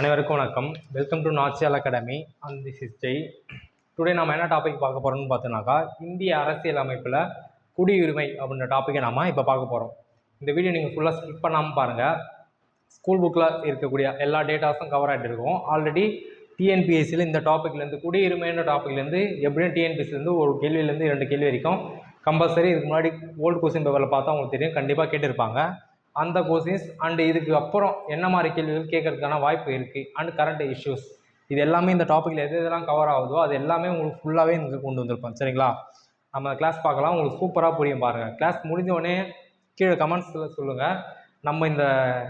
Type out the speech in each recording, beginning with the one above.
அனைவருக்கும் வணக்கம். Welcome to Nachiyal academy and this is Jai today நம்ம என்ன டாபிக் பார்க்க போகிறோம்னு பார்த்தோம்னாக்கா இந்திய அரசியல் அமைப்பில் குடியுரிமை அப்படின்ற டாப்பிக்கை நாம் இப்போ பார்க்க போகிறோம் இந்த வீடியோ நீங்கள் ஃபுல்லாக ஸ்கிப் பண்ணாமல் பாருங்கள் ஸ்கூல் புக்கில் இருக்கக்கூடிய எல்லா டேட்டாஸும் கவர் ஆகிட்டு இருக்கும். ஆல்ரெடி டிஎன்பிஎஸ்சியில் இந்த டாப்பிக்லேருந்து குடியுரிமைன்ற டாப்பிக்லேருந்து எப்படியும் டிஎன்பிஎஸ்சிலேருந்து ஒரு கேள்வியிலேருந்து இரண்டு கேள்வி வரைக்கும் கம்பல்சரி இதுக்கு முன்னாடி ஓல்டு கொஸ்டின் பேப்பரில் பார்த்தா உங்களுக்கு தெரியும். கண்டிப்பாக கேட்டிருப்பாங்க. அந்த கொஸ்டின்ஸ் அண்டு இதுக்கு அப்புறம் என்ன மாதிரி கேள்விகள் கேட்கறதுக்கான வாய்ப்பு இருக்குது அண்ட் கரண்ட் இஷ்யூஸ் இது எல்லாமே இந்த டாப்பிக்கில் எது எதெல்லாம் கவர் ஆகுதோ அது எல்லாமே உங்களுக்கு ஃபுல்லாகவே இங்கே கொண்டு வந்திருப்போம் சரிங்களா? நம்ம கிளாஸ் பார்க்கலாம். உங்களுக்கு சூப்பராக புரியும் பாருங்கள் கிளாஸ் முடிஞ்சோடனே கீழே கமெண்ட்ஸில் சொல்லுங்கள் நம்ம இந்த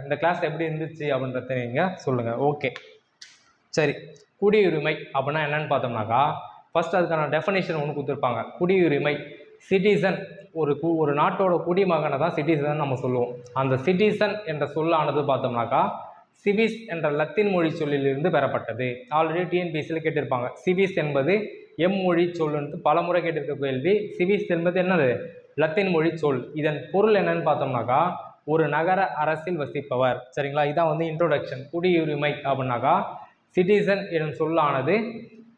இந்த கிளாஸ் எப்படி இருந்துச்சு அப்படின்றத நீங்கள் சொல்லுங்கள் ஓகே சரி. குடியுரிமை அப்படின்னா என்னன்னு பார்த்தோம்னாக்கா ஃபஸ்ட் அதுக்கான டெஃபனேஷன் ஒன்று கொடுத்துருப்பாங்க. குடியுரிமை. சிட்டிசன் ஒரு கு ஒரு நாட்டோட குடிமகனை தான் சிட்டிசன் நம்ம சொல்லுவோம். அந்த சிட்டிசன் என்ற சொல்லானது பார்த்தோம்னாக்கா சிவிஸ் என்ற லத்தீன் மொழி சொல்லிலிருந்து பெறப்பட்டது. ஆல்ரெடி டிஎன்பிஎஸ்சியில் கேட்டிருப்பாங்க. சிவிஸ் என்பது எம் மொழி சொல்லுன்னு பல முறை கேட்டிருக்க கேள்வி சிவிஸ் என்பது என்னது? லத்தீன் மொழி சொல். இதன் பொருள் என்னன்னு பார்த்தோம்னாக்கா ஒரு நகர அரசில் வசிப்பவர். சரிங்களா? இதான் வந்து இன்ட்ரோடக்ஷன் குடியுரிமை அப்படின்னாக்கா சிட்டிசன் எனும் சொல்லானது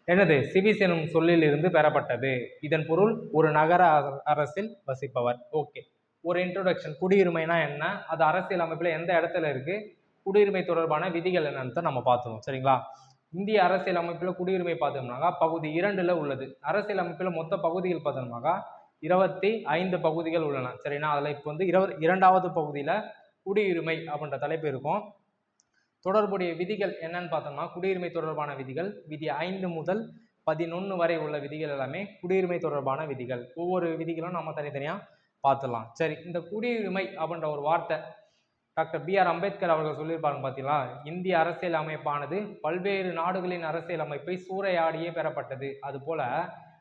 என்னது? சிவிஸ் எனும் சொல்லிலிருந்து பெறப்பட்டது. இதன் பொருள் ஒரு நகர அரசில் வசிப்பவர். ஓகே. ஒரு இன்ட்ரோடக்ஷன் குடியுரிமைனா என்ன? அது அரசியல் அமைப்பில் எந்த இடத்துல இருக்கு? குடியுரிமை தொடர்பான விதிகள் என்னன்னு தான் நம்ம பார்த்துருவோம். சரிங்களா? இந்திய அரசியல் அமைப்பில் குடியுரிமை பார்த்தோம்னாக்கா பகுதி இரண்டில் உள்ளது. அரசியல் அமைப்பில் மொத்த பகுதிகள் பார்த்தோம்னாக்கா இருபத்தி ஐந்து பகுதிகள் உள்ளன. சரிங்களா அதில் இப்போ வந்து இருபது இரண்டாவது பகுதியில் குடியுரிமை அப்படின்ற தலைப்பு இருக்கும். தொடர்புடைய விதிகள் என்னன்னு பார்த்தோம்னா குடியுரிமை தொடர்பான விதிகள் விதி ஐந்து முதல் பதினொன்று வரை உள்ள விதிகள் எல்லாமே குடியுரிமை தொடர்பான விதிகள். ஒவ்வொரு விதிகளும் நம்ம தனித்தனியாக பார்த்துடலாம். சரி இந்த குடியுரிமை அப்படின்ற ஒரு வார்த்தை டாக்டர் பி ஆர் அம்பேத்கர் அவர்கள் சொல்லியிருப்பாங்க பார்த்தீங்களா? இந்திய அரசியல் அமைப்பானது பல்வேறு நாடுகளின் அரசியல் அமைப்பை சூறையாடியே பெறப்பட்டது. அதுபோல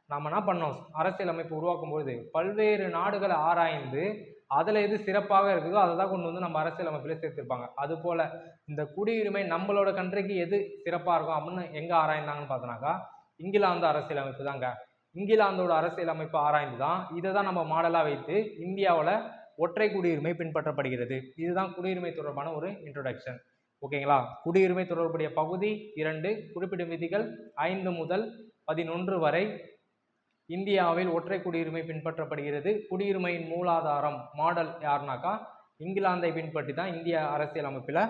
நம்ம என்ன பண்ணோம்? அரசியல் அமைப்பு உருவாக்கும் பொழுது பல்வேறு நாடுகளை ஆராய்ந்து அதில் எது சிறப்பாக இருக்குதோ அதை தான் கொண்டு வந்து நம்ம அரசியல் அமைப்பில் சேர்த்திருப்பாங்க. அதுபோல் இந்த குடியுரிமை நம்மளோட கண்ட்ரிக்கு எது சிறப்பாக இருக்கும் அப்படின்னு எங்கே ஆராய்ந்தாங்கன்னு பார்த்தோன்னாக்கா இங்கிலாந்து அரசியல் அமைப்பு தாங்க. இங்கிலாந்தோட அரசியல் அமைப்பு ஆராய்ந்து தான் இதை தான் நம்ம மாடலாக வைத்து இந்தியாவில் ஒற்றை குடியுரிமை பின்பற்றப்படுகிறது. இதுதான் குடியுரிமை தொடர்பான ஒரு இன்ட்ரொடக்ஷன் ஓகேங்களா? குடியுரிமை தொடர்புடைய பகுதி இரண்டு குறிப்பிடும் விதிகள் ஐந்து முதல் பதினொன்று வரை இந்தியாவில் ஒற்றை குடியுரிமை பின்பற்றப்படுகிறது. குடியுரிமையின் மூலாதாரம் மாடல் யாருனாக்கா? இங்கிலாந்தை பின்பற்றி தான் இந்திய அரசியல் அமைப்பில்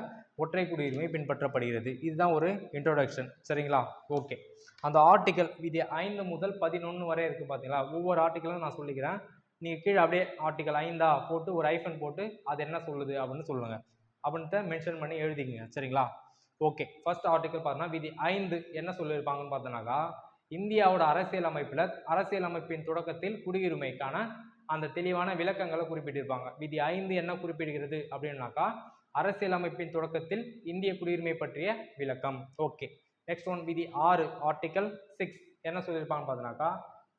ஒற்றை குடியுரிமை பின்பற்றப்படுகிறது. இதுதான் ஒரு இன்ட்ரோடக்ஷன் சரிங்களா? ஓகே அந்த ஆர்டிக்கல் விதி ஐந்து முதல் பதினொன்று வரை இருக்குது பார்த்தீங்களா ஒவ்வொரு ஆர்டிக்கலும் நான் சொல்லிக்கிறேன். நீங்கள் கீழே அப்படியே ஆர்டிக்கல் ஐந்தா போட்டு ஒரு ஐஃபன் போட்டு அது என்ன சொல்லுது அப்படின்னு சொல்லுங்கள் அப்படின்ட்டு மென்ஷன் பண்ணி எழுதிக்கங்க. சரிங்களா? ஓகே ஃபர்ஸ்ட் ஆர்டிக்கல் பார்த்தோன்னா விதி ஐந்து என்ன சொல்லியிருப்பாங்கன்னு பார்த்தோன்னாக்கா இந்தியாவோட அரசியல் அமைப்பில் அரசியல் அமைப்பின் தொடக்கத்தில் குடியுரிமைக்கான அந்த தெளிவான விளக்கங்களை குறிப்பிட்டிருப்பாங்க. விதி ஐந்து என்ன குறிப்பிடுகிறது அப்படின்னாக்கா அரசியல் அமைப்பின் தொடக்கத்தில் இந்திய குடியுரிமை பற்றிய விளக்கம். ஓகே. நெக்ஸ்ட் ஒன் விதி ஆறு ஆர்டிக்கல் சிக்ஸ் என்ன சொல்லியிருப்பாங்கன்னு பார்த்தோன்னாக்கா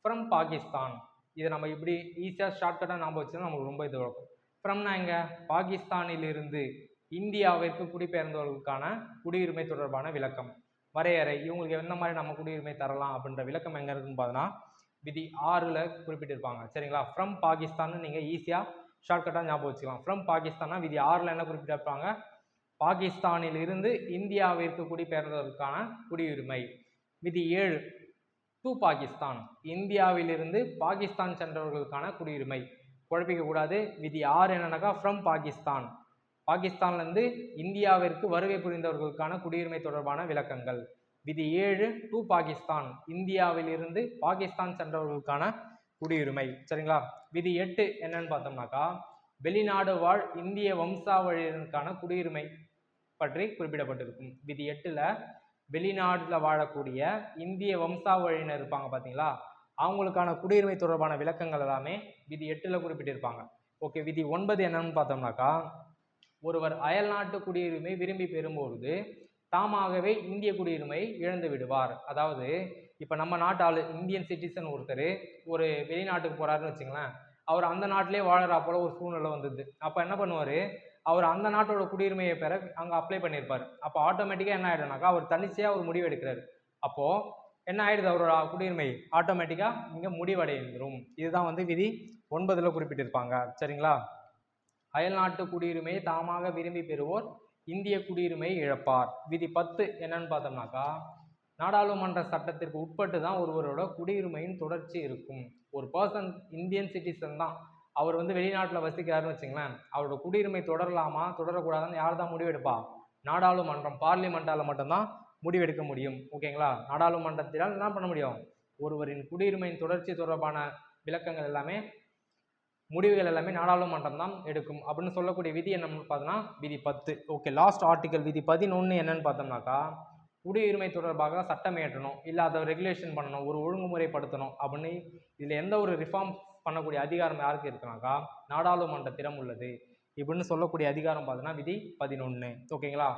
ஃப்ரம் பாகிஸ்தான் இதை நம்ம இப்படி ஈஸியாக ஷார்ட்கட்டாக ஞாபகம் வச்சுன்னா நமக்கு ரொம்ப இது வழக்கம் ஃப்ரம்னா எங்க? பாகிஸ்தானிலிருந்து இந்தியாவிற்கு குடிபெயர்ந்தவர்களுக்கான குடியுரிமை தொடர்பான விளக்கம். வரையறை இவங்களுக்கு எந்த மாதிரி நம்ம குடியுரிமை தரலாம் அப்படின்ற விளக்கம் எங்கே இருக்குன்னு பார்த்தோன்னா விதி ஆறில் குறிப்பிட்டிருப்பாங்க. சரிங்களா? ஃப்ரம் பாகிஸ்தான் நீங்கள் ஈஸியாக ஷார்ட்கட்டாக ஞாபகம் வச்சுக்கலாம். ஃப்ரம் பாகிஸ்தானா விதி ஆறில் என்ன குறிப்பிட்டிருப்பாங்க? பாகிஸ்தானில் இருந்து இந்தியாவிற்கு குடிபெயர்ந்ததற்கான குடியுரிமை. விதி ஏழு டு பாகிஸ்தான். இந்தியாவிலிருந்து பாகிஸ்தான் சென்றவர்களுக்கான குடியுரிமை. குழப்பிக்க கூடாது. விதி ஆறு என்னன்னாக்கா ஃப்ரம் பாகிஸ்தான். பாகிஸ்தான்லேருந்து இந்தியாவிற்கு வருகை புரிந்தவர்களுக்கான குடியுரிமை தொடர்பான விளக்கங்கள். விதி ஏழு டு பாகிஸ்தான். இந்தியாவிலிருந்து பாகிஸ்தான் சென்றவர்களுக்கான குடியுரிமை. சரிங்களா? விதி எட்டு என்னன்னு பார்த்தோம்னாக்கா வெளிநாடு வாழ் இந்திய வம்சாவழியினருக்கான குடியுரிமை பற்றி குறிப்பிடப்பட்டிருக்கும். விதி எட்டில் வெளிநாட்டில் வாழக்கூடிய இந்திய வம்சாவழியினர் இருப்பாங்க பார்த்தீங்களா? அவங்களுக்கான குடியுரிமை தொடர்பான விளக்கங்கள் எல்லாமே விதி எட்டில் குறிப்பிட்டிருப்பாங்க. ஓகே விதி ஒன்பது என்னன்னு பார்த்தோம்னாக்கா ஒருவர் அயல்நாட்டு குடியுரிமை விரும்பி பெறும்பொழுது தாமாகவே இந்திய குடியுரிமை இழந்து விடுவார். அதாவது இப்போ நம்ம நாட்டு ஆளு இந்தியன் சிட்டிசன் ஒருத்தர் ஒரு வெளிநாட்டுக்கு போகிறாருன்னு வச்சுங்களேன் அவர் அந்த நாட்டிலே வாழறா போல ஒரு சூழ்நிலை வந்தது. அப்போ என்ன பண்ணுவார்? அவர் அந்த நாட்டோட குடியுரிமையை பெற அங்கே அப்ளை பண்ணியிருப்பார். அப்போ ஆட்டோமேட்டிக்காக என்ன ஆகிடும்னாக்கா அவர் தனிச்சையாக ஒரு முடிவு எடுக்கிறார். அப்போது என்ன ஆயிடுது அவரோட குடியுரிமை? ஆட்டோமேட்டிக்காக இங்கே முடிவடைந்துடும் இதுதான் வந்து விதி ஒன்பதில் குறிப்பிட்டிருப்பாங்க. சரிங்களா? அயல்நாட்டு குடியுரிமையை தாமாக விரும்பி பெறுவோர் இந்திய குடியுரிமையை இழப்பார். விதி பத்து என்னன்னு பார்த்தோம்னாக்கா நாடாளுமன்ற சட்டத்திற்கு உட்பட்டு தான் ஒருவரோட குடியுரிமையின் தொடர்ச்சி இருக்கும். ஒரு பர்சன் இந்தியன் சிட்டிசன் தான் அவர் வந்து வெளிநாட்டில் வசிக்கிறாருன்னு வச்சுங்களேன் அவரோட குடியுரிமை தொடரலாமா தொடரக்கூடாதுன்னு யார் தான் முடிவெடுப்பா? நாடாளுமன்றம் பார்லிமெண்ட்டால் மட்டும்தான் முடிவெடுக்க முடியும். ஓகேங்களா நாடாளுமன்றத்தினால் என்ன பண்ண முடியும்? ஒருவரின் குடியுரிமையின் தொடர்ச்சி தொடர்பான விளக்கங்கள் எல்லாமே முடிவுகள் எல்லாமே நாடாளுமன்றம் தான் எடுக்கும் அப்படின்னு சொல்லக்கூடிய விதி என்னன்னு பார்த்தோன்னா விதி பத்து. ஓகே லாஸ்ட் ஆர்டிக்கல் விதி பதினொன்று என்னன்னு பார்த்தோம்னாக்கா குடியுரிமை தொடர்பாக சட்டம் ஏற்றணும் இல்லை அதை ரெகுலேஷன் பண்ணணும் ஒரு ஒழுங்குமுறைப்படுத்தணும் அப்படின்னு இதில் எந்த ஒரு ரிஃபார்ம் பண்ணக்கூடிய அதிகாரம் யாருக்கு இருக்குனாக்கா நாடாளுமன்றத்திடம் உள்ளது. இப்படின்னு சொல்லக்கூடிய அதிகாரம் பார்த்தோன்னா விதி பதினொன்று ஓகேங்களா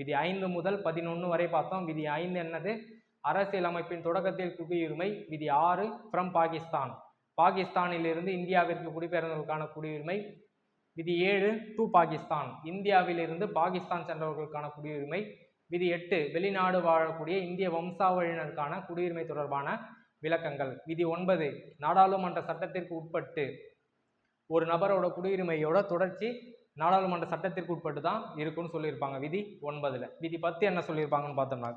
விதி ஐந்து முதல் பதினொன்று வரை பார்த்தோம். விதி ஐந்து என்னது? அரசியலமைப்பின் தொடக்கத்தில் குடியுரிமை விதி ஆறு ஃப்ரம் பாகிஸ்தான். பாகிஸ்தானிலிருந்து இந்தியாவிற்கு குடிபெயர்ந்தவர்களுக்கான குடியுரிமை. விதி ஏழு டு பாகிஸ்தான். இந்தியாவிலிருந்து பாகிஸ்தான் சென்றவர்களுக்கான குடியுரிமை. விதி எட்டு வெளிநாடு வாழக்கூடிய இந்திய வம்சாவழியினருக்கான குடியுரிமை தொடர்பான விளக்கங்கள். விதி ஒன்பது நாடாளுமன்ற சட்டத்திற்கு உட்பட்டு ஒரு நபரோட குடியுரிமையோட தொடர்ச்சி நாடாளுமன்ற சட்டத்திற்கு உட்பட்டு தான் இருக்குன்னு சொல்லியிருப்பாங்க. விதி ஒன்பதில். விதி பத்து என்ன சொல்லியிருப்பாங்கன்னு பார்த்தோம்னா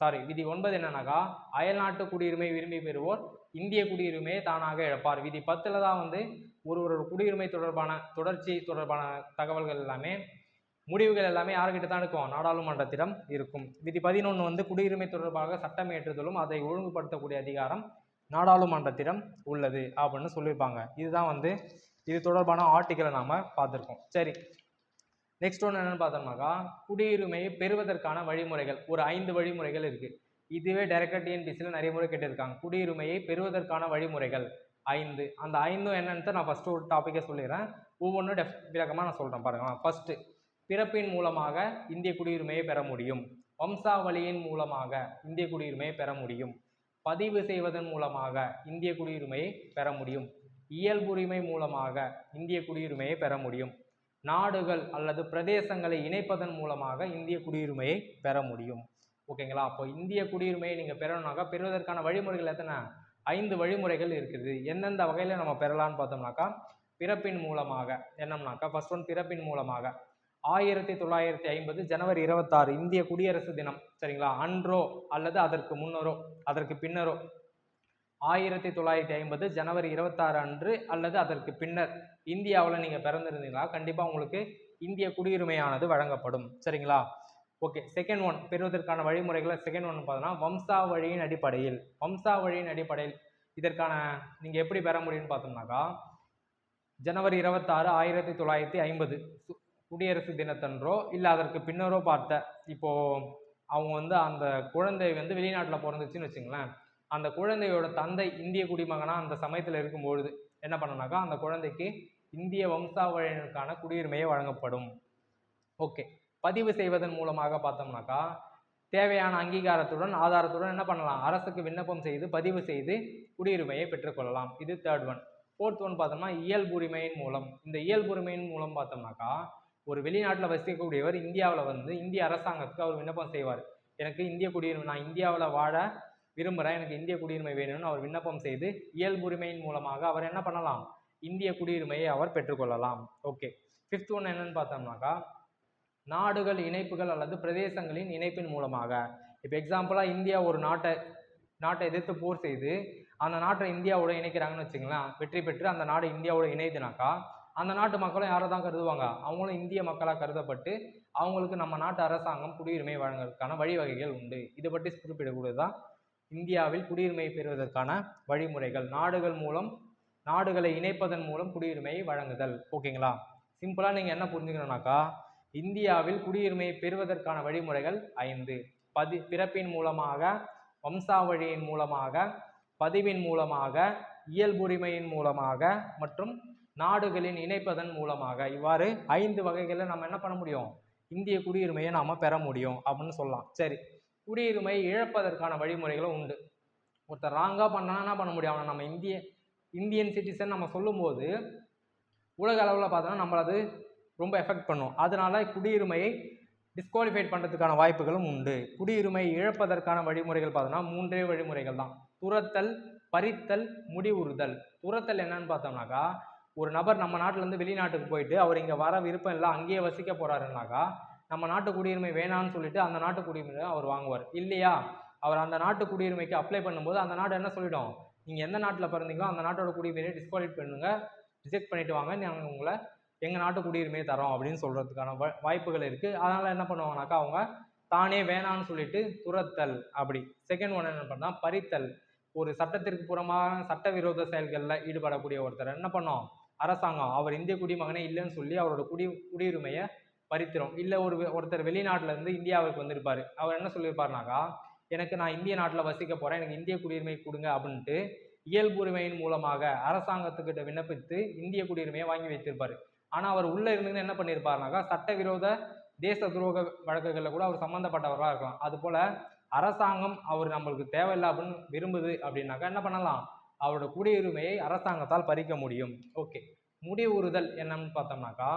சாரி விதி ஒன்பது என்னன்னாக்கா அயல்நாட்டு குடியுரிமை விரும்பி பெறுவோர் இந்திய குடியுரிமையை தானாக இழப்பார். விதி பத்தில் தான் வந்து ஒரு ஒரு குடியுரிமை தொடர்பான தொடர்ச்சி தொடர்பான தகவல்கள் எல்லாமே முடிவுகள் எல்லாமே யார்கிட்ட தான் இருக்கும்? நாடாளுமன்றத்திடம் இருக்கும். விதி பதினொன்று வந்து குடியுரிமை தொடர்பாக சட்டம் ஏற்றுதலும் அதை ஒழுங்குபடுத்தக்கூடிய அதிகாரம் நாடாளுமன்றத்திடம் உள்ளது அப்படின்னு சொல்லியிருப்பாங்க. இதுதான் வந்து இது தொடர்பான ஆர்டிக்கலை நாம் பார்த்துருக்கோம். சரி நெக்ஸ்ட் ஒன்று என்னென்னு பார்த்தோம்னாக்கா குடியுரிமையை பெறுவதற்கான வழிமுறைகள். ஒரு ஐந்து வழிமுறைகள் இருக்குது இதுவே டைரக்டாக டிஎன்பிசியில் நிறைய முறை கேட்டிருக்காங்க. குடியுரிமையை பெறுவதற்கான வழிமுறைகள் ஐந்து. அந்த ஐந்தும் என்னன்னு நான் ஃபஸ்ட்டு ஒரு டாப்பிக்கே சொல்லிடுறேன். ஒவ்வொன்றும் டெஃப் விளக்கமாக நான் சொல்கிறேன் பாருங்களேன் ஃபஸ்ட்டு பிறப்பின் மூலமாக இந்திய குடியுரிமையை பெற முடியும். வம்சாவளியின் மூலமாக இந்திய குடியுரிமையை பெற முடியும். பதிவு செய்வதன் மூலமாக இந்திய குடியுரிமையை பெற முடியும். இயல்புரிமை மூலமாக இந்திய குடியுரிமையை பெற முடியும். நாடுகள் அல்லது பிரதேசங்களை இணைப்பதன் மூலமாக இந்திய குடியுரிமையை பெற முடியும். ஓகேங்களா அப்போ இந்திய குடியுரிமையை நீங்கள் பெறணும்னாக்கா பெறுவதற்கான வழிமுறைகள் எத்தனை? ஐந்து வழிமுறைகள் இருக்குது. எந்தெந்த வகையில் நம்ம பெறலாம்னு பார்த்தோம்னாக்கா பிறப்பின் மூலமாக என்னம்னாக்கா ஃபர்ஸ்ட் ஒன் பிறப்பின் மூலமாக. ஆயிரத்தி தொள்ளாயிரத்தி ஐம்பது ஜனவரி இருபத்தாறு இந்திய குடியரசு தினம் சரிங்களா? அன்றோ அல்லது அதற்கு முன்னரோ அதற்கு பின்னரோ ஆயிரத்தி தொள்ளாயிரத்தி ஐம்பது ஜனவரி இருபத்தாறு அன்று அல்லது அதற்கு பின்னர் இந்தியாவில் நீங்கள் பிறந்திருந்தீங்களா? கண்டிப்பாக உங்களுக்கு இந்திய குடியுரிமையானது வழங்கப்படும். சரிங்களா? ஓகே செகண்ட் ஒன் பெறுவதற்கான வழிமுறைகளை செகண்ட் ஒன் பார்த்தோன்னா வம்சாவழியின் அடிப்படையில் வம்சாவழியின் அடிப்படையில் இதற்கான நீங்கள் எப்படி பெற முடியும்னு பார்த்தோம்னாக்கா ஜனவரி இருபத்தாறு ஆயிரத்தி தொள்ளாயிரத்தி ஐம்பது குடியரசு தினத்தன்றோ இல்லை அதற்கு பின்னரோ பார்த்த இப்போது அவங்க வந்து அந்த குழந்தை வந்து வெளிநாட்டில் பிறந்துச்சுன்னு வச்சுங்களேன் அந்த குழந்தையோட தந்தை இந்திய குடிமகனாக அந்த சமயத்தில் இருக்கும்பொழுது என்ன பண்ணனாக்கா அந்த குழந்தைக்கு இந்திய வம்சாவழியினருக்கான குடியுரிமையை வழங்கப்படும். ஓகே. பதிவு செய்வதன் மூலமாக பார்த்தோம்னாக்கா தேவையான அங்கீகாரத்துடன் ஆதாரத்துடன் என்ன பண்ணலாம்? அரசுக்கு விண்ணப்பம் செய்து பதிவு செய்து குடியுரிமையை பெற்றுக்கொள்ளலாம். இது தேர்ட் ஒன் ஃபோர்த் ஒன் பார்த்தோம்னா இயல்புரிமையின் மூலம். இந்த இயல்புரிமையின் மூலம் பார்த்தோம்னாக்கா ஒரு வெளிநாட்டில் வசிக்கக்கூடியவர் இந்தியாவில் வந்து இந்திய அரசாங்கத்துக்கு அவர் விண்ணப்பம் செய்வார். எனக்கு இந்திய குடியுரிமை நான் இந்தியாவில் வாழ விரும்புகிறேன் எனக்கு இந்திய குடியுரிமை வேணும்னு அவர் விண்ணப்பம் செய்து இயல்புரிமையின் மூலமாக அவர் என்ன பண்ணலாம்? இந்திய குடியுரிமையை அவர் பெற்றுக்கொள்ளலாம் ஓகே ஃபிஃப்த் ஒன் என்னன்னு பார்த்தோம்னாக்கா நாடுகள் இணைப்புகள் அல்லது பிரதேசங்களின் இணைப்பின் மூலமாக. இப்போ எக்ஸாம்பிளாக இந்தியா ஒரு நாட்டை நாட்டை எதிர்த்து போர் செய்து அந்த நாட்டை இந்தியாவோட இணைக்கிறாங்கன்னு வச்சுங்களேன் வெற்றி பெற்று அந்த நாடு இந்தியாவோட இணையுதுனாக்கா அந்த நாட்டு மக்களும் யாரை தான் கருதுவாங்க? அவங்களும் இந்திய மக்களாக கருதப்பட்டு அவங்களுக்கு நம்ம நாட்டு அரசாங்கம் குடியுரிமை வழங்குறதுக்கான வழிவகைகள் உண்டு. இதை பற்றி குறிப்பிடக்கூடியது தான் இந்தியாவில் குடியுரிமை பெறுவதற்கான வழிமுறைகள். நாடுகள் மூலம் நாடுகளை இணைப்பதன் மூலம் குடியுரிமையை வழங்குதல். ஓகேங்களா? சிம்பிளாக நீங்கள் என்ன புரிஞ்சுக்கணும்னாக்கா இந்தியாவில் குடியுரிமையை பெறுவதற்கான வழிமுறைகள் ஐந்து. பதி பிறப்பின் மூலமாக வம்சாவழியின் மூலமாக பதிவின் மூலமாக இயல்புரிமையின் மூலமாக மற்றும் நாடுகளின் இணைப்பதன் மூலமாக. இவ்வாறு ஐந்து வகைகளில் நம்ம என்ன பண்ண முடியும்? இந்திய குடியுரிமையை நாம் பெற முடியும் அப்படின்னு சொல்லலாம். சரி. குடியுரிமை இழப்பதற்கான வழிமுறைகளும் உண்டு. ஒருத்தர் ராங்காக பண்ணால் என்ன பண்ண முடியும்? அவனை நம்ம இந்திய இந்தியன் சிட்டிசன் நம்ம சொல்லும்போது உலக அளவில் பார்த்தோன்னா நம்மளது ரொம்ப எஃபெக்ட் பண்ணும். அதனால குடியுரிமையை டிஸ்குவாலிஃபைட் பண்ணுறதுக்கான வாய்ப்புகளும் உண்டு. குடியுரிமை இழப்பதற்கான வழிமுறைகள் பார்த்தோன்னா மூன்றே வழிமுறைகள் தான். துரத்தல் பறித்தல் முடிவுறுதல். துரத்தல் என்னன்னு பார்த்தோம்னாக்கா ஒரு நபர் நம்ம நாட்டிலேருந்து வெளிநாட்டுக்கு போயிட்டு அவர் இங்கே வர விருப்பம் இல்லை அங்கேயே வசிக்க போகிறாருனாக்கா நம்ம நாட்டு குடியுரிமை வேணாம்னு சொல்லிட்டு அந்த நாட்டு குடியுரிமை அவர் வாங்குவார். இல்லையா? அவர் அந்த நாட்டு குடியுரிமைக்கு அப்ளை பண்ணும்போது அந்த நாடு என்ன சொல்லிடும்? நீங்கள் எந்த நாட்டில் பிறந்தீங்களோ அந்த நாட்டோட குடியுரிமையை டிஸ்குவாலிஃபை பண்ணுங்க ரிஜெக்ட் பண்ணிட்டு வாங்க நாங்கள் உங்களை எங்கள் நாட்டு குடியுரிமையை தரோம் அப்படின்னு சொல்கிறதுக்கான வாய்ப்புகள் இருக்குது அதனால் என்ன பண்ணுவாங்கனாக்கா அவங்க தானே வேணான்னு சொல்லிட்டு துரத்தல் அப்படி. செகண்ட் ஒன் என்ன பண்ணால் பறித்தல். ஒரு சட்டத்திற்கு புறமாக சட்டவிரோத செயல்களில் ஈடுபடக்கூடிய ஒருத்தர் என்ன பண்ணோம்? அரசாங்கம். அவர் இந்திய குடிமகனே இல்லைன்னு சொல்லி அவரோட குடி குடியுரிமையை பறித்திரும் இல்லை ஒரு ஒருத்தர் வெளிநாட்டிலேருந்து இந்தியாவுக்கு வந்திருப்பார். அவர் என்ன சொல்லியிருப்பார்னாக்கா எனக்கு நான் இந்திய நாட்டில் வசிக்க போகிறேன் எனக்கு இந்திய குடியுரிமை கொடுங்க அப்படின்ட்டு இயல்புரிமையின் மூலமாக அரசாங்கத்துக்கிட்ட விண்ணப்பித்து இந்திய குடியுரிமையை வாங்கி வைத்திருப்பார். ஆனால் அவர் உள்ளே இருந்து என்ன பண்ணியிருப்பாருனாக்கா சட்டவிரோத தேச துரோக வழக்குகளில் கூட அவர் சம்மந்தப்பட்டவராக இருக்கலாம். அதுபோல் அரசாங்கம் அவர் நம்மளுக்கு தேவையில்லை அப்படின்னு விரும்புது அப்படின்னாக்கா என்ன பண்ணலாம்? அவரோட குடியுரிமையை அரசாங்கத்தால் பறிக்க முடியும். ஓகே. முடிவுறுதல் என்னன்னு பார்த்தோம்னாக்கா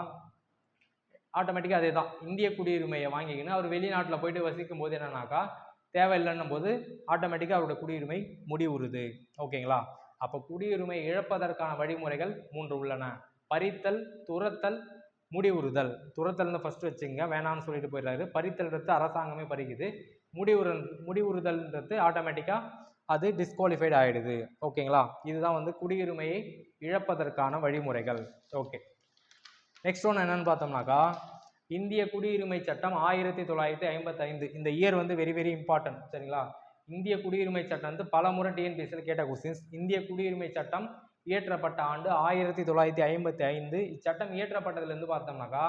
ஆட்டோமேட்டிக்காக அதே தான் இந்திய குடியுரிமையை வாங்கிக்கின்னு அவர் வெளிநாட்டில் போயிட்டு வசிக்கும் போது என்னன்னாக்கா தேவையில்லைன்னும் போது ஆட்டோமேட்டிக்காக அவரோட குடியுரிமை முடிவுறுது. ஓகேங்களா? அப்போ குடியுரிமை இழப்பதற்கான வழிமுறைகள் மூன்று உள்ளன. பறித்தல் துரத்தல் முடிவுறுதல். துரத்தல்னு ஃபஸ்ட்டு வச்சுங்க வேணாம்னு சொல்லிட்டு போயிடுறாரு. பறித்தல்ன்றது அரசாங்கமே பறிக்குது. முடிவுறு முடிவுறுதல்ன்றது ஆட்டோமேட்டிக்காக அது டிஸ்குவாலிஃபைடு ஆகிடுது ஓகேங்களா? இதுதான் வந்து குடியுரிமையை இழப்பதற்கான வழிமுறைகள். ஓகே. நெக்ஸ்ட் ஒன்று என்னன்னு பார்த்தோம்னாக்கா இந்திய குடியுரிமை சட்டம் ஆயிரத்தி தொள்ளாயிரத்தி ஐம்பத்தைந்து. இந்த இயர் வந்து வெரி வெரி இம்பார்ட்டன்ட் சரிங்களா? இந்திய குடியுரிமை சட்டம் வந்து பல முறை டிஎன்பிஎஸ்சியில் கேட்ட கொஸ்டின்ஸ் இந்திய குடியுரிமை சட்டம் இயற்றப்பட்ட ஆண்டு ஆயிரத்தி தொள்ளாயிரத்தி ஐம்பத்தி ஐந்து இச்சட்டம் இயற்றப்பட்டதுலேருந்து பார்த்தோம்னாக்கா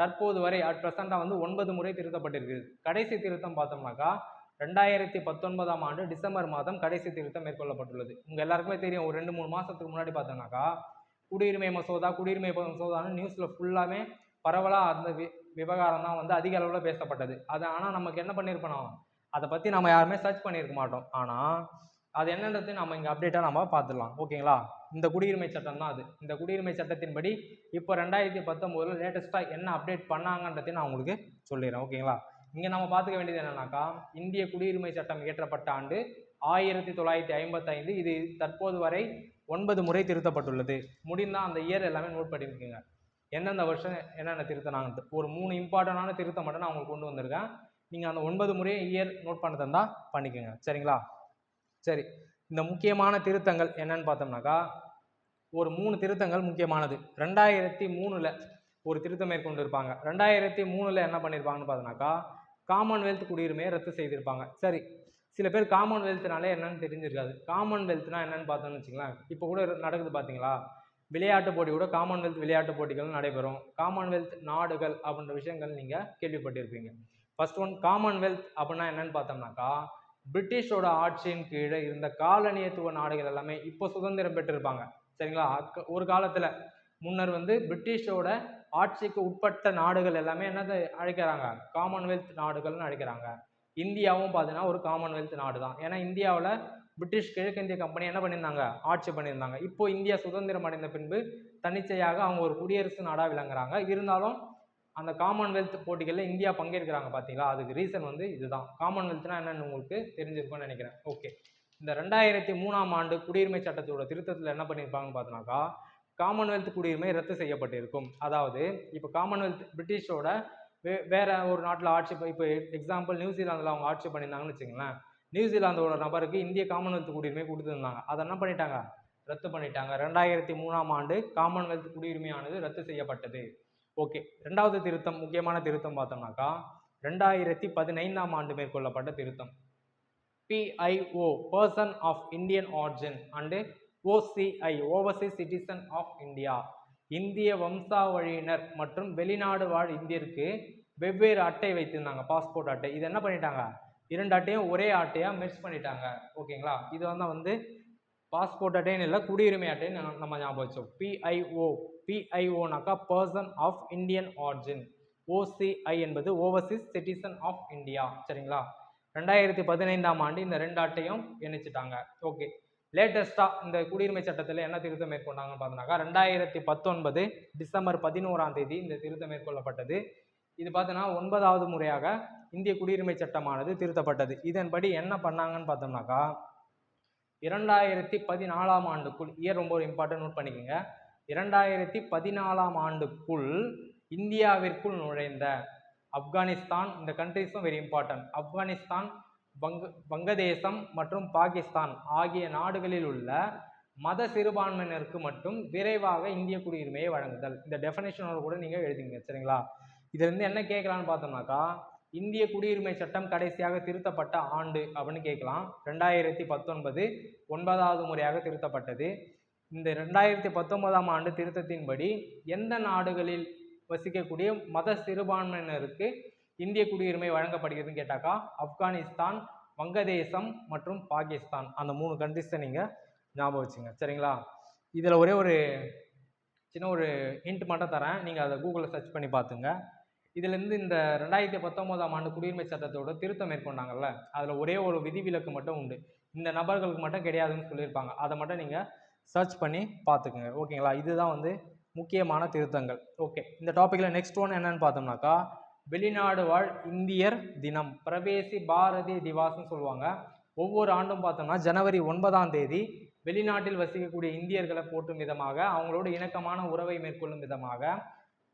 தற்போது வரை அட் ப்ரெசண்டாக வந்து ஒன்பது முறை திருத்தப்பட்டிருக்குது கடைசி திருத்தம் பார்த்தோம்னாக்கா ரெண்டாயிரத்தி பத்தொன்பதாம் ஆண்டு டிசம்பர் மாதம் கடைசி திருத்தம் மேற்கொள்ளப்பட்டுள்ளது. உங்கள் எல்லாருக்குமே தெரியும் ஒரு ரெண்டு மூணு மாதத்துக்கு முன்னாடி பார்த்தோம்னாக்கா குடியுரிமை மசோதா குடியுரிமை மசோதான்னு நியூஸில் ஃபுல்லாமே பரவலாக அந்த வி விவகாரம் தான் வந்து அதிக அளவில் பேசப்பட்டது. அது ஆனால் நமக்கு என்ன பண்ணியிருப்போம் அதை பற்றி நம்ம யாருமே சர்ச் பண்ணியிருக்க மாட்டோம். ஆனால் அது என்னன்றது நம்ம இங்கே அப்டேட்டாக நம்ம பார்த்துடலாம் ஓகேங்களா? இந்த குடியுரிமை சட்டம் தான் அது. இந்த குடியுரிமை சட்டத்தின்படி இப்போ ரெண்டாயிரத்தி பத்தொம்போதில் லேட்டஸ்ட்டாக என்ன அப்டேட் பண்ணாங்கன்றதையும் நான் உங்களுக்கு சொல்லிடுறேன். ஓகேங்களா? இங்கே நம்ம பார்த்துக்க வேண்டியது என்னன்னாக்கா இந்திய குடியுரிமை சட்டம் இயற்றப்பட்ட ஆண்டு ஆயிரத்தி தொள்ளாயிரத்தி ஐம்பத்தைந்து இது தற்போது வரை ஒன்பது முறை திருத்தப்பட்டுள்ளது. முடிந்தால் அந்த இயர் எல்லாமே நோட் பண்ணியிருக்கீங்க எந்தெந்த வருஷம் என்னென்ன திருத்தினாங்கன்ட்டு ஒரு மூணு இம்பார்ட்டண்டான திருத்தம் மட்டும் நான் உங்களுக்கு கொண்டு வந்திருக்கேன். நீங்கள் அந்த ஒன்பது முறையை இயர் நோட் பண்ண தந்தால் பண்ணிக்கோங்க. சரிங்களா? சரி. இந்த முக்கியமான திருத்தங்கள் என்னன்னு பார்த்தோம்னாக்கா ஒரு மூணு திருத்தங்கள் முக்கியமானது. ரெண்டாயிரத்தி மூணில் ஒரு திருத்தம் மேற்கொண்டு இருப்பாங்க ரெண்டாயிரத்தி மூணில் என்ன பண்ணியிருப்பாங்கன்னு பார்த்தோம்னாக்கா காமன்வெல்த் குடியுரிமையை ரத்து செய்திருப்பாங்க. சரி. சில பேர் காமன்வெல்த்னாலே என்னன்னு தெரிஞ்சிருக்காது. காமன்வெல்த்னா என்னன்னு பார்த்தோம்னு வச்சுங்களேன் இப்போ கூட நடக்குது பார்த்தீங்களா? விளையாட்டு போட்டி கூட காமன்வெல்த் விளையாட்டு போட்டிகள் நடைபெறும். காமன்வெல்த் நாடுகள் அப்படின்ற விஷயங்கள் நீங்கள் கேள்விப்பட்டிருப்பீங்க. ஃபர்ஸ்ட் ஒன் காமன்வெல்த் அப்படின்னா என்னன்னு பார்த்தோம்னாக்கா பிரிட்டிஷோட ஆட்சியின் கீழே இருந்த காலனியத்துவ நாடுகள் எல்லாமே இப்போ சுதந்திரம் பெற்றிருப்பாங்க. சரிங்களா? ஒரு காலத்தில் முன்னர் வந்து பிரிட்டிஷோட ஆட்சிக்கு உட்பட்ட நாடுகள் எல்லாமே என்னது அழைக்கிறாங்க? காமன்வெல்த் நாடுகள்னு அழைக்கிறாங்க. இந்தியாவும் பார்த்தீங்கன்னா ஒரு காமன்வெல்த் நாடு தான் ஏன்னா இந்தியாவில் பிரிட்டிஷ் கிழக்கிந்திய கம்பெனி என்ன பண்ணியிருந்தாங்க? ஆட்சி பண்ணியிருந்தாங்க. இப்போ இந்தியா சுதந்திரம் அடைந்த பின்பு தன்னிச்சையாக அவங்க ஒரு குடியரசு நாடாக விளங்குறாங்க. இருந்தாலும் அந்த காமன்வெல்த் போட்டிகளில் இந்தியா பங்கேற்கிறாங்க பார்த்தீங்களா அதுக்கு ரீசன் வந்து இதுதான். காமன்வெல்த்னா என்னன்னு உங்களுக்கு தெரிஞ்சிருக்கும்னு நினைக்கிறேன். ஓகே இந்த ரெண்டாயிரத்தி மூணாம் ஆண்டு குடியுரிமை சட்டத்தோட திருத்தத்தில் என்ன பண்ணியிருப்பாங்கன்னு பார்த்தோன்னாக்கா காமன்வெல்த் குடியுரிமை ரத்து செய்யப்பட்டிருக்கும். அதாவது இப்போ காமன்வெல்த் பிரிட்டிஷோட வே வேறு ஒரு நாட்டில் ஆட்சி இப்போ எக்ஸாம்பிள் நியூசிலாந்தில் அவங்க ஆட்சி பண்ணியிருந்தாங்கன்னு வச்சுங்களேன் நியூசிலாந்தோட நபருக்கு இந்திய காமன்வெல்த் குடியுரிமை கொடுத்துருந்தாங்க. அதை என்ன பண்ணிட்டாங்க? ரத்து பண்ணிட்டாங்க. ரெண்டாயிரத்தி மூணாம் ஆண்டு காமன்வெல்த் குடியுரிமையானது ரத்து செய்யப்பட்டது. ஓகே ரெண்டாவது திருத்தம் முக்கியமான திருத்தம் பார்த்தோம்னாக்கா ரெண்டாயிரத்தி பதினைந்தாம் ஆண்டு மேற்கொள்ளப்பட்ட திருத்தம். PIO person of Indian origin and OCI overseas citizen of India இந்திய வம்சாவழியினர் மற்றும் வெளிநாடு வாழ் இந்தியருக்கு வெவ்வேறு அட்டை வைத்திருந்தாங்க பாஸ்போர்ட் அட்டை. இது என்ன பண்ணிட்டாங்க? இரண்டு அட்டையும் ஒரே அட்டையாக மெர்ஜ் பண்ணிட்டாங்க. ஓகேங்களா? இது வந்து வந்து பாஸ்போர்ட் அட்டைன்னு இல்லை குடியுரிமை அட்டைன்னு நம்ம- நம்ம ஞாபகம் வச்சோம் PIO பிஐஓனாக்கா person of Indian origin OCI என்பது ஓவர்சீஸ் சிட்டிசன் ஆஃப் இந்தியா சரிங்களா? ரெண்டாயிரத்தி பதினைந்தாம் ஆண்டு இந்த ரெண்டு அட்டையும் இணைச்சிட்டாங்க ஓகே. லேட்டஸ்ட்டாக இந்த குடியுரிமை சட்டத்தில் என்ன திருத்தம் மேற்கொண்டாங்கன்னு பார்த்தோம்னாக்கா ரெண்டாயிரத்தி பத்தொன்பது டிசம்பர் பதினோராம் தேதி இந்த திருத்தம் மேற்கொள்ளப்பட்டது. இது பார்த்தோன்னா ஒன்பதாவது முறையாக இந்திய குடியுரிமை சட்டமானது திருத்தப்பட்டது. இதன்படி என்ன பண்ணாங்கன்னு பார்த்தோம்னாக்கா இரண்டாயிரத்தி பதினாலாம் ஆண்டுக்குள் இயர் ரொம்ப ஒரு இம்பார்ட்டன்ட் நோட் பண்ணிக்கோங்க. இரண்டாயிரத்தி பதினாலாம் ஆண்டுக்குள் இந்தியாவிற்குள் நுழைந்த ஆப்கானிஸ்தான் இந்த கண்ட்ரிஸும் வெரி இம்பார்ட்டன்ட் ஆப்கானிஸ்தான் வங்க வங்கதேசம் மற்றும் பாகிஸ்தான் ஆகிய நாடுகளில் உள்ள மத சிறுபான்மையினருக்கு மட்டும் விரைவாக இந்திய குடியுரிமையை வழங்குதல். இந்த டெஃபனேஷனோட கூட நீங்கள் எழுதிங்க சரிங்களா? இதுலேருந்து என்ன கேட்கலான்னு பார்த்தோம்னாக்கா இந்திய குடியுரிமை சட்டம் கடைசியாக திருத்தப்பட்ட ஆண்டு அப்படின்னு கேட்கலாம். ரெண்டாயிரத்தி பத்தொன்பது ஒன்பதாவது முறையாக திருத்தப்பட்டது. இந்த ரெண்டாயிரத்தி பத்தொன்பதாம் ஆண்டு திருத்தத்தின்படி எந்த நாடுகளில் வசிக்கக்கூடிய மத சிறுபான்மையினருக்கு இந்திய குடியுரிமை வழங்கப்படுகிறதுன்னு கேட்டாக்கா ஆப்கானிஸ்தான் வங்கதேசம் மற்றும் பாகிஸ்தான். அந்த மூணு கண்ட்ரிஸை நீங்கள் ஞாபகம் வச்சுங்க. சரிங்களா? இதில் ஒரே ஒரு சின்ன ஒரு ஹிண்ட் மட்டும் தரேன். நீங்கள் அதை கூகுளில் சர்ச் பண்ணி பார்த்துங்க. இதுலேருந்து இந்த ரெண்டாயிரத்தி பத்தொம்போதாம் ஆண்டு குடியுரிமை சட்டத்தோட திருத்தம் மேற்கொண்டாங்கல்ல அதில் ஒரே ஒரு விதிவிலக்கு மட்டும் உண்டு. இந்த நபர்களுக்கு மட்டும் கிடையாதுன்னு சொல்லியிருப்பாங்க. அதை மட்டும் நீங்கள் சர்ச் பண்ணி பார்த்துக்குங்க. ஓகேங்களா? இதுதான் வந்து முக்கியமான திருத்தங்கள். ஓகே. இந்த டாப்பிக்கில் நெக்ஸ்ட் ஒன் என்னன்னு பார்த்தோம்னாக்கா வெளிநாடு வாழ் இந்தியர் தினம். பிரவேசி பாரதி திவாஸ்னு சொல்லுவாங்க. ஒவ்வொரு ஆண்டும் பார்த்தோம்னா ஜனவரி ஒன்பதாம் தேதி வெளிநாட்டில் வசிக்கக்கூடிய இந்தியர்களை போற்றும் விதமாக அவங்களோட இணக்கமான உறவை மேற்கொள்ளும் விதமாக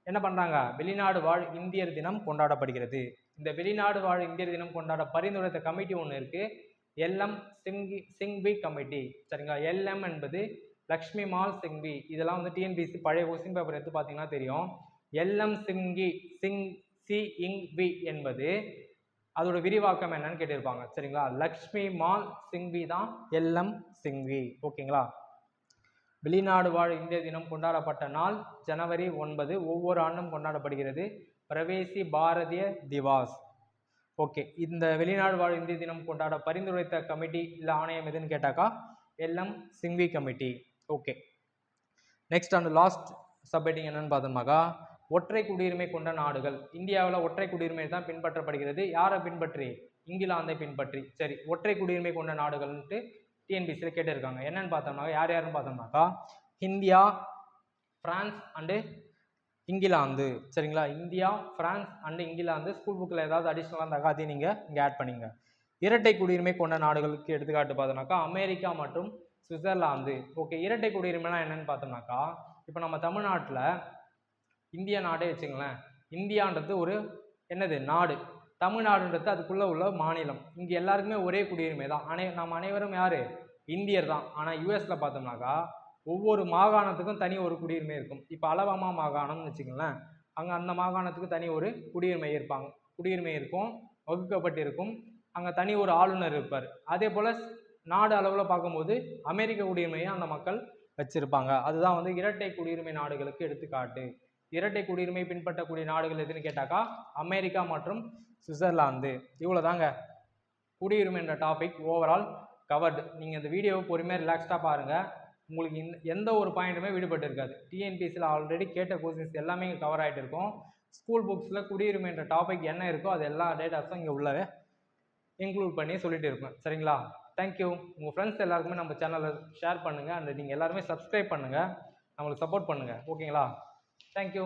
என்ன பண்ணுறாங்க வெளிநாடு வாழ் இந்தியர் தினம் கொண்டாடப்படுகிறது. இந்த வெளிநாடு வாழ் இந்தியர் தினம் கொண்டாட பரிந்துரைத்த கமிட்டி ஒன்று இருக்குது எல்எம் சிங்கி சிங்வி கமிட்டி. சரிங்களா? எல்எம் என்பது லக்ஷ்மி மால் சிங்வி இதெல்லாம் வந்து டிஎன்பிசி பழைய கொஸ்டின் பேப்பர் எடுத்து பார்த்தீங்கன்னா தெரியும். எல்எம் சிங்கி சிங் சி இங் வி என்பது அதோட விரிவாக்கம் என்னன்னு கேட்டிருப்பாங்க. சரிங்களா? லக்ஷ்மி மால் சிங்வி தான் எல்எம் சிங்வி ஓகேங்களா? வெளிநாடு வாழ் இந்திய தினம் கொண்டாடப்பட்ட நாள் ஜனவரி ஒன்பது. ஒவ்வொரு ஆண்டும் கொண்டாடப்படுகிறது. பிரவேசி பாரதிய திவாஸ். ஓகே. இந்த வெளிநாடு வாழ் இந்திய தினம் கொண்டாட பரிந்துரைத்த கமிட்டி இல்லை ஆணையம் எதுன்னு கேட்டாக்கா? LM Singhvi committee. Okay. Next and last submitting என்னன்னு பார்த்தோம்னாக்கா ஒற்றை குடியுரிமை கொண்ட நாடுகள். இந்தியாவில் ஒற்றை குடியுரிமை தான் பின்பற்றப்படுகிறது. யாரை பின்பற்றி? இங்கிலாந்தை பின்பற்றி. சரி ஒற்றை குடியுரிமை கொண்ட நாடுகள்ன்ட்டு டிஎன்பிசியில் கேட்டிருக்காங்க. என்னன்னு பார்த்தோம்னாக்கா யார் யாருன்னு பார்த்தோம்னாக்கா இந்தியா ஃப்ரான்ஸ் அண்டு இங்கிலாந்து. சரிங்களா? India France and England. School புக்கில் ஏதாவது அடிஷ்னலாக இருந்தாக்கா அதையும் நீங்கள் இங்கே ஆட் பண்ணிங்க. இரட்டை குடியுரிமை கொண்ட நாடுகளுக்கு எடுத்துக்காட்டு பார்த்தோம்னாக்கா அமெரிக்கா மற்றும் சுவிட்சர்லாந்து. ஓகே இரட்டை குடியுரிமைனா என்னன்னு பார்த்தோம்னாக்கா இப்போ நம்ம தமிழ்நாட்டில் இந்திய நாடே வச்சுங்களேன். இந்தியான்றது ஒரு என்னது? நாடு. தமிழ்நாடுன்றது அதுக்குள்ளே உள்ள மாநிலம். இங்கே எல்லாருக்குமே ஒரே குடியுரிமை தான். அனை நாம் அனைவரும் யார்? இந்தியர் தான். ஆனால் யூஎஸில் பார்த்தோம்னாக்கா ஒவ்வொரு மாகாணத்துக்கும் தனி ஒரு குடியுரிமை இருக்கும். இப்போ அலபாமா மாகாணம்னு வச்சுக்கோங்களேன் அங்கே அந்த மாகாணத்துக்கு தனி ஒரு குடியுரிமை இருப்பாங்க. குடியுரிமை இருக்கும் வகுக்கப்பட்டிருக்கும். அங்கே தனி ஒரு ஆளுநர் இருப்பார். அதே போல் நாடு அளவில் பார்க்கும்போது அமெரிக்க குடியுரிமையை அந்த மக்கள் வச்சுருப்பாங்க. அதுதான் வந்து இரட்டை குடியுரிமை நாடுகளுக்கு எடுத்துக்காட்டு. இரட்டை குடியுரிமை பின்பற்றக்கூடிய நாடுகள் எதுன்னு கேட்டாக்கா அமெரிக்கா மற்றும் சுவிட்சர்லாந்து. இவ்வளோ தாங்க குடியுரிமை என்ற டாபிக் ஓவரால் கவர்டு நீங்கள் இந்த வீடியோவை பொறுமையாக ரிலாக்ஸ்டாக பாருங்கள் உங்களுக்கு இந்த எந்த ஒரு பாயிண்ட்டுமே விடுபட்டு இருக்காது. டிஎன்பிஎஸ்சியில் ஆல்ரெடி கேட்ட கொஸ்டின்ஸ் எல்லாமே இங்கே கவர் ஆகிட்டு இருக்கும். ஸ்கூல் புக்ஸில் குடியுரிமை என்ற டாபிக் என்ன இருக்கோ அது எல்லா டேட்டாஸும் இங்கே உள்ளவே இன்க்ளூட் பண்ணி சொல்லிட்டு இருப்பேன். சரிங்களா? தேங்க்யூ உங்கள் ஃப்ரெண்ட்ஸ் எல்லாருக்குமே நம்ம சேனலை ஷேர் பண்ணுங்கள் அண்ட் நீங்கள் எல்லாருமே சப்ஸ்கிரைப் பண்ணுங்கள் நம்மளுக்கு சப்போர்ட் பண்ணுங்கள் ஓகேங்களா தேங்க்யூ